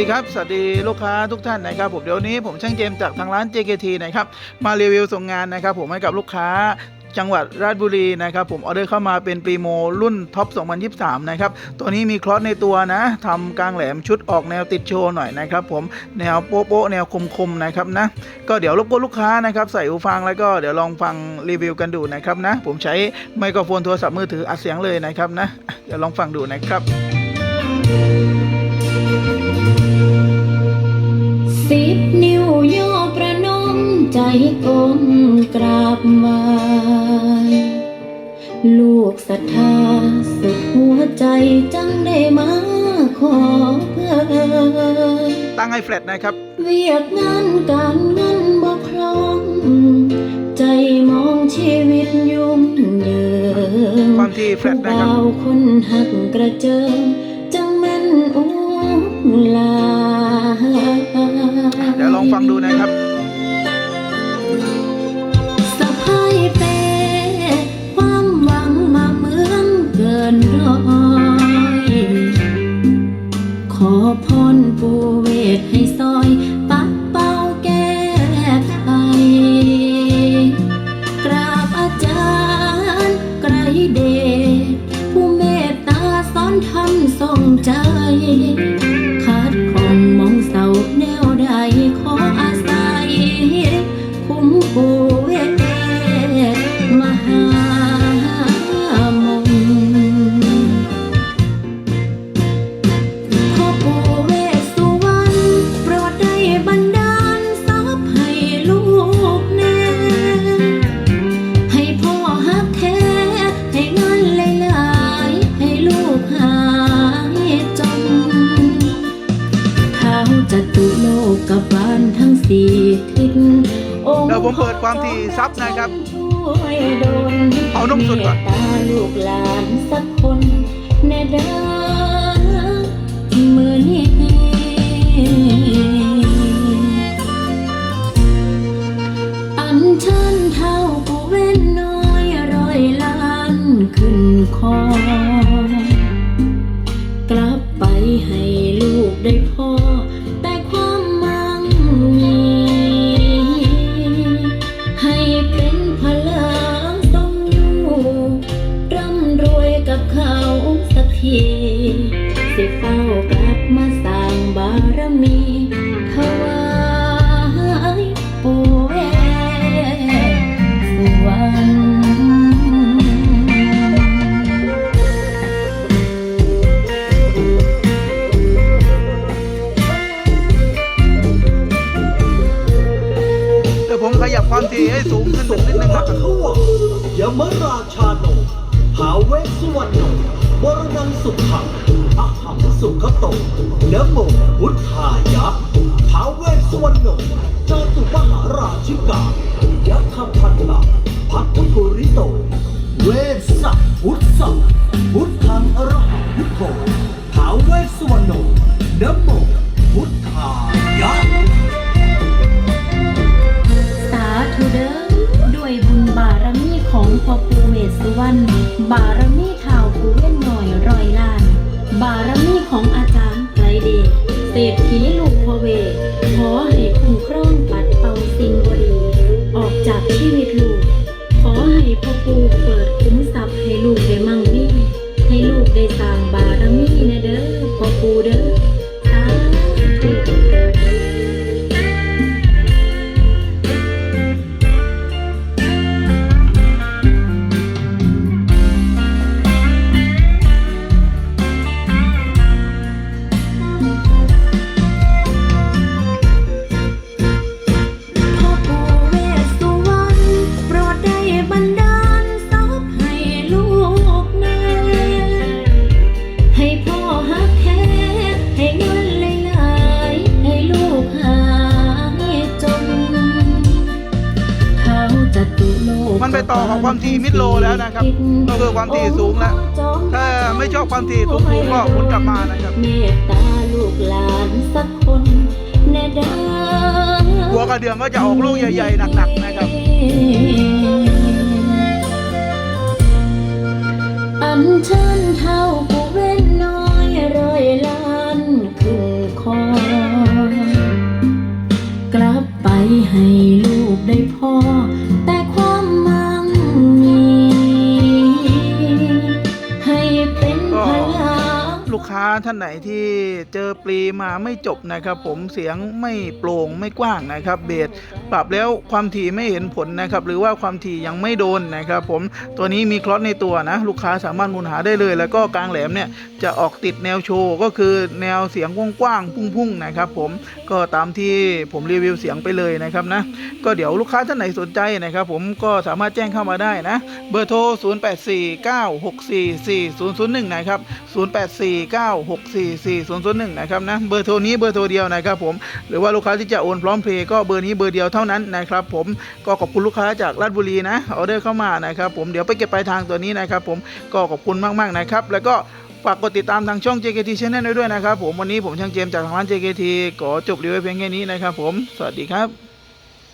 ดีครับ สวัสดีลูกค้าทุกท่านนะครับผมเดี๋ยวนี้ผมช่างเจมจากทางร้าน JKT นะครับมารีวิวส่งงานนะครับผมให้กับลูกค้าจังหวัดราชบุรีนะครับผมออเดอร์เข้ามาเป็นปีโมรุ่นท็อป 2023 นะครับตัวนี้มีคลอสในตัวนะทำกลางแหลมชุดออกแนวติดโชว์หน่อยนะครับผมแนวโป๊ะแนวคมๆนะครับนะก็เดี๋ยวรบกวนลูกค้านะครับใส่หูฟังแล้วก็เดี๋ยวลองฟังรีวิวกันดูนะครับนะผมใช้ไมโครโฟนโทรศัพท์มือถืออัดเสียงเลยนะครับนะเดี๋ยวลองฟังดูนะครับ ก้มกราบไหว้ลูกศรัทธาสุดหัวใจจังได้มาขอเพื่อตั้งให้แฟลตนะครับ เวียกงานการเงินบ่คล่อง ใจมองชีวิตยุ่งเหยิงความที่แฟลตนะครับผู้บ่าวคนหักกระเจิง จังแม่นอุลา เดี๋ยวลองฟังดูนะครับ ใสีทิศเดี๋ยวผมเปิดความถี่ซับนะครับ เอานุ่มสุดก่อนตาลูกหลานสักคนแน่เด้อ ทีให้สูงขึ้นสักนิดนึงพนะระครับทวงยมราชาโนหาเวสสุวรรณโนวรนังสุขังอะหังสุขโตนะโมพุทธายะท้าเวสสุวรรณโนจาตุมหาราชิกายัคฆพันละพัทธุปุริโต เวสสัพุทธสัพุทธังอรหังพุทโธท้าเวสสุวรรณโนนะโม วสสุวรรณบารมีเท่าปู่เว้นหน่อยรอยล้าน บารมีของอาจารย์ไรเดชเศรษฐีลูกพเว ขอให้คุ้มครองปัดเป่าสิ่งบดี ออกจากชีวิตลูก ขอให้พ่อปู่เปิดคุ้มทรัพย์ให้ลูกได้มั่งมีให้ลูกได้สร้างบารมีนะเด้อพ่อปู่เด้อ มันไปต่อของความถี่มิดโลแล้วนะครับก็คือความถี่สูงแล้วถ้าไม่ชอบความถี่สูงๆก็หมุนกลับมานะครับเมตตาลูกหลานสักคนแน่เด้อหัวกระเดื่องก็จะออกลูกใหญ่ๆหนักๆนะครับอันเชิญเท่า ท่านไหนที่เจอปลีมาไม่จบนะครับ ผมเสียงไม่โปร่งไม่กว้างนะครับ เบสปรับแล้วความถี่ไม่เห็นผลนะครับ หรือว่าความถี่ยังไม่โดนนะครับ ผมตัวนี้มีคลอสในตัวนะ ลูกค้าสามารถมุนหาได้เลย แล้วก็กลางแหลมเนี่ยจะออกติดแนวโชว์ก็คือแนวเสียงกว้างๆพุ่งๆนะครับ ผมก็ตามที่ผมรีวิวเสียงไปเลยนะครับนะก็เดี๋ยวลูกค้าท่านไหนสนใจนะครับ ผมก็สามารถแจ้งเข้ามาได้นะ เบอร์โทร 0849644001 นะครับ 0849644001 นะครับนะเบอร์โทรนี้เบอร์โทรเดียวนะครับผมหรือว่าลูกค้าที่จะโอนพร้อมเพย์ก็เบอร์นี้เบอร์เดียวเท่านั้นนะครับผมก็ขอบคุณลูกค้าจากราชบุรีนะออเดอร์เข้ามานะครับผมเดี๋ยวไปเก็บปลายทางตัวนี้นะครับผมก็ขอบคุณมากๆนะครับ แล้วก็ฝากกดติดตามทางช่อง JKT Channel ด้วยนะครับผมวันนี้ผมช่างเจมจากทางร้าน JKT ขอจบรีวิวเพียงแค่นี้นะครับผมสวัสดีครับ